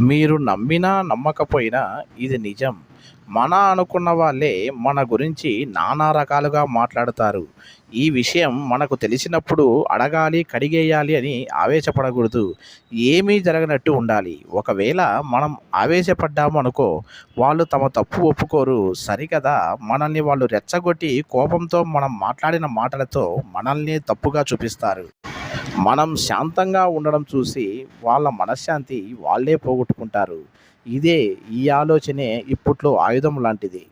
మీరు నమ్మినా నమ్మకపోయినా ఇది నిజం. మన అనుకున్న వాళ్ళే మన గురించి నానా రకాలుగా మాట్లాడతారు. ఈ విషయం మనకు తెలిసినప్పుడు అడగాలి కడిగేయాలి అని ఆవేశపడకూడదు. ఏమీ జరగనట్టు ఉండాలి. ఒకవేళ మనం ఆవేశపడ్డాము అనుకో వాళ్ళు తమ తప్పు ఒప్పుకోరు. సరికదా? మనల్ని వాళ్ళు రెచ్చగొట్టి కోపంతో మనం మాట్లాడిన మాటలతో మనల్ని తప్పుగా చూపిస్తారు. మనం శాంతంగా ఉండడం చూసి వాళ్ళ మనశ్శాంతి వాళ్ళే పోగొట్టుకుంటారు. ఇదే ఈ ఆలోచనే ఇప్పట్లో ఆయుధం లాంటిది.